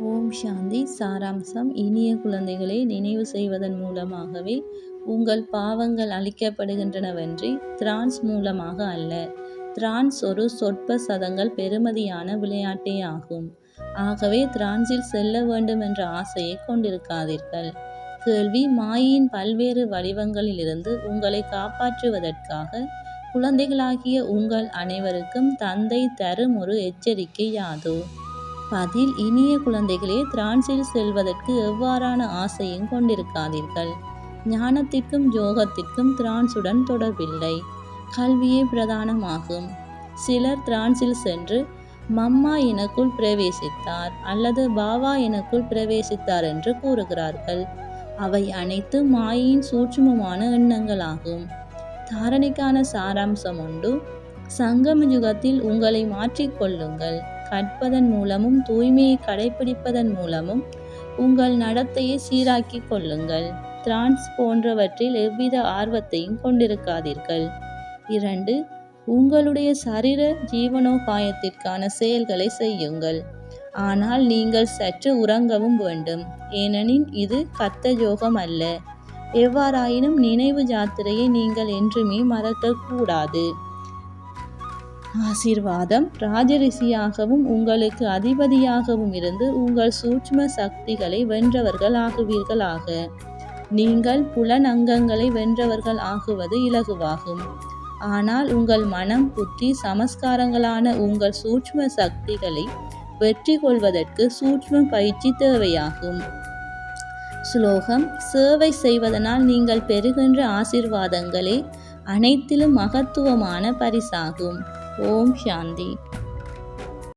ஓம் சாந்தி சாராம்சம். இனிய குழந்தைகளை நினைவு செய்வதன் மூலமாகவே உங்கள் பாவங்கள் அழிக்கப்படுகின்றனவன்றி திரான்ஸ் மூலமாக அல்ல. திரான்ஸ் ஒரு சொற்ப சதங்கள் பெறுமதியான விளையாட்டே ஆகும். ஆகவே திரான்ஸில் செல்ல வேண்டும் என்ற ஆசையை கொண்டிருக்காதீர்கள். கேள்வி மாயின் பல்வேறு வடிவங்களிலிருந்து உங்களை காப்பாற்றுவதற்காக குழந்தைகளாகிய உங்கள் அனைவருக்கும் தந்தை தரும் ஒரு எச்சரிக்கை யாதோ? பதில் இனிய குழந்தைகளே திரான்சில் செல்வதற்கு எவ்வாறான ஆசையும் கொண்டிருக்காதீர்கள். ஞானத்திற்கும் யோகத்திற்கும் திரான்சுடன் தொடர்பில்லை. கல்வியே பிரதானமாகும். சிலர் திரான்சில் சென்று மம்மா எனக்குள் பிரவேசித்தார் அல்லது பாவா எனக்குள் பிரவேசித்தார் என்று கூறுகிறார்கள். அவை அனைத்தும் மாயின் சூட்சுமமான எண்ணங்களாகும். தாரணைக்கான சாராம்சம் உண்டு. சங்கம யுகத்தில் உங்களை மாற்றிக்கொள்ளுங்கள் கற்பதன் மூலமும் தூய்மையை கடைபிடிப்பதன் மூலமும் உங்கள் நடத்தையை சீராக்கிக் கொள்ளுங்கள். திரான்ஸ் போன்றவற்றில் எவ்வித ஆர்வத்தையும் கொண்டிருக்காதீர்கள். இரண்டு உங்களுடைய சரீர ஜீவனோபாயத்திற்கான செயல்களை செய்யுங்கள். ஆனால் நீங்கள் சற்று உறங்கவும் வேண்டும். ஏனெனில் இது கத்த யோகம் அல்ல. எவ்வாறாயினும் நினைவு ஜாத்திரையை நீங்கள் என்றுமே மறக்கக்கூடாது. ஆசீர்வாதம் ராஜரிஷியாகவும் உங்களுக்கு அதிபதியாகவும் இருந்து உங்கள் சூட்ச்ம சக்திகளை வென்றவர்கள் ஆகுவீர்களாக. நீங்கள் புலன் அங்கங்களை வென்றவர்கள் ஆகுவது இலகுவாகும். ஆனால் உங்கள் மனம் புத்தி சமஸ்காரங்களான உங்கள் சூட்ச்ம சக்திகளை வெற்றி கொள்வதற்கு சூட்ச்ம பயிற்சி தேவையாகும். ஸ்லோகம் சேவை செய்வதனால் நீங்கள் பெறுகின்ற ஆசிர்வாதங்களே அனைத்திலும் மகத்துவமான பரிசாகும். ஓம் சாந்தி.